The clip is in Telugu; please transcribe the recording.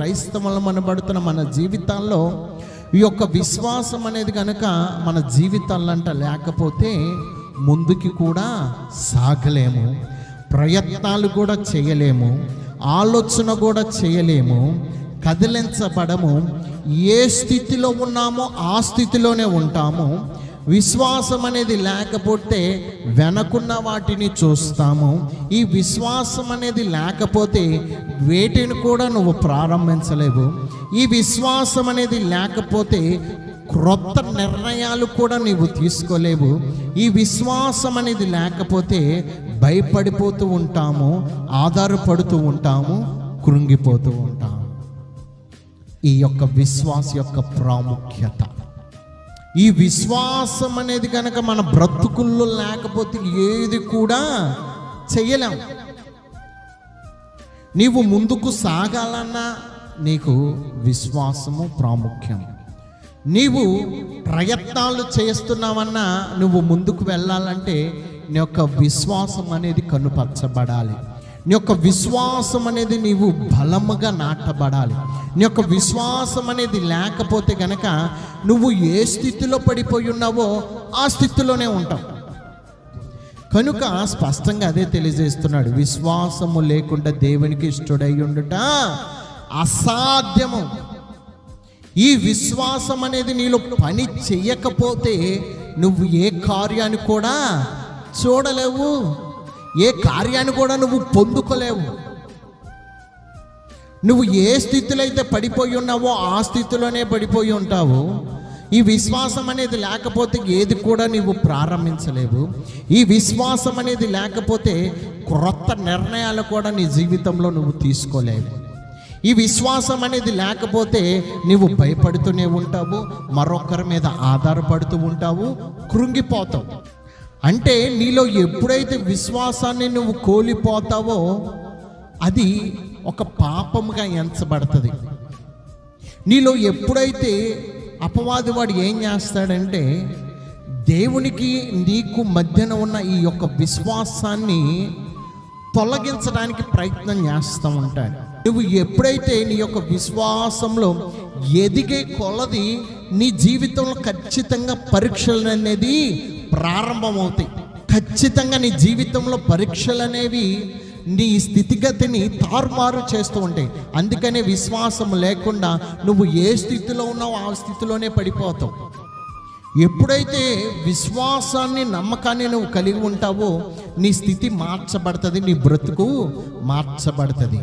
క్రైస్తవులం అనబడుతున్న మన జీవితాల్లో ఈ యొక్క విశ్వాసం అనేది కనుక మన జీవితాలంట లేకపోతే ముందుకి కూడా సాగలేము. ప్రయత్నాలు కూడా చేయలేము. ఆలోచన కూడా చేయలేము. కదిలించబడము. ఏ స్థితిలో ఉన్నామో ఆ స్థితిలోనే ఉంటాము. విశ్వాసం అనేది లేకపోతే వెనకున్న వాటిని చూస్తాము. ఈ విశ్వాసం అనేది లేకపోతే వేటిని కూడా నువ్వు ప్రారంభించలేవు. ఈ విశ్వాసం అనేది లేకపోతే క్రొత్త నిర్ణయాలు కూడా నీవు తీసుకోలేవు. ఈ విశ్వాసం అనేది లేకపోతే భయపడిపోతూ ఉంటాము ఆధారపడుతూ ఉంటాము కృంగిపోతూ ఉంటాము. ఈ యొక్క విశ్వాస యొక్క ప్రాముఖ్యత. ఈ విశ్వాసం అనేది కనుక మన బ్రతుకుల్లో లేకపోతే ఏది కూడా చేయలేము నీవు ముందుకు సాగాలన్నా నీకు విశ్వాసము ప్రాముఖ్యం నీవు ప్రయత్నాలు చేస్తున్నావన్నా నువ్వు ముందుకు వెళ్ళాలంటే నీ యొక్క విశ్వాసం అనేది కనుపరచబడాలి. నీ యొక్క విశ్వాసం అనేది నీవు బలముగా నాటబడాలి. నీ యొక్క విశ్వాసం అనేది లేకపోతే గనక నువ్వు ఏ స్థితిలో పడిపోయి ఉన్నావో ఆ స్థితిలోనే ఉంటావు. కనుక స్పష్టంగా అదే తెలియజేస్తున్నాడు. విశ్వాసము లేకుండా దేవునికి ఇష్టడై ఉండుట అసాధ్యము. ఈ విశ్వాసం అనేది నీలో పని చెయ్యకపోతే నువ్వు ఏ కార్యాన్ని కూడా చూడలేవు. ఏ కార్యాన్ని కూడా నువ్వు పొందుకోలేవు. నువ్వు ఏ స్థితిలో అయితే పడిపోయి ఉన్నావో ఆ స్థితిలోనే పడిపోయి ఉంటావు. ఈ విశ్వాసం అనేది లేకపోతే ఏది కూడా నీవు ప్రారంభించలేవు. ఈ విశ్వాసం అనేది లేకపోతే క్రొత్త నిర్ణయాలు కూడా నీ జీవితంలో నువ్వు తీసుకోలేవు. ఈ విశ్వాసం అనేది లేకపోతే నీవు భయపడుతూనే ఉంటావు మరొకరి మీద ఆధారపడుతూ ఉంటావు కృంగిపోతావు. అంటే నీలో ఎప్పుడైతే విశ్వాసాన్ని నువ్వు కోల్పోతావో అది ఒక పాపముగా ఎంచబడుతుంది. నీలో ఎప్పుడైతే అపవాది వాడు ఏం చేస్తాడంటే దేవునికి నీకు మధ్యన ఉన్న ఈ యొక్క విశ్వాసాన్ని తొలగించడానికి ప్రయత్నం చేస్తూ ఉంటాడు. నువ్వు ఎప్పుడైతే నీ యొక్క విశ్వాసంలో ఎదిగే కొలది నీ జీవితంలో ఖచ్చితంగా పరీక్షలు అనేది ప్రారంభమవుతాయి. ఖచ్చితంగా నీ జీవితంలో పరీక్షలు అనేవి నీ స్థితిగతిని తారుమారు చేస్తూ ఉంటాయి అందుకనే విశ్వాసం లేకుండా నువ్వు ఏ స్థితిలో ఉన్నావో ఆ స్థితిలోనే పడిపోతావు. ఎప్పుడైతే విశ్వాసాన్ని నమ్మకాన్ని నువ్వు కలిగి ఉంటావో నీ స్థితి మార్చబడుతుంది నీ బ్రతుకు మార్చబడుతుంది.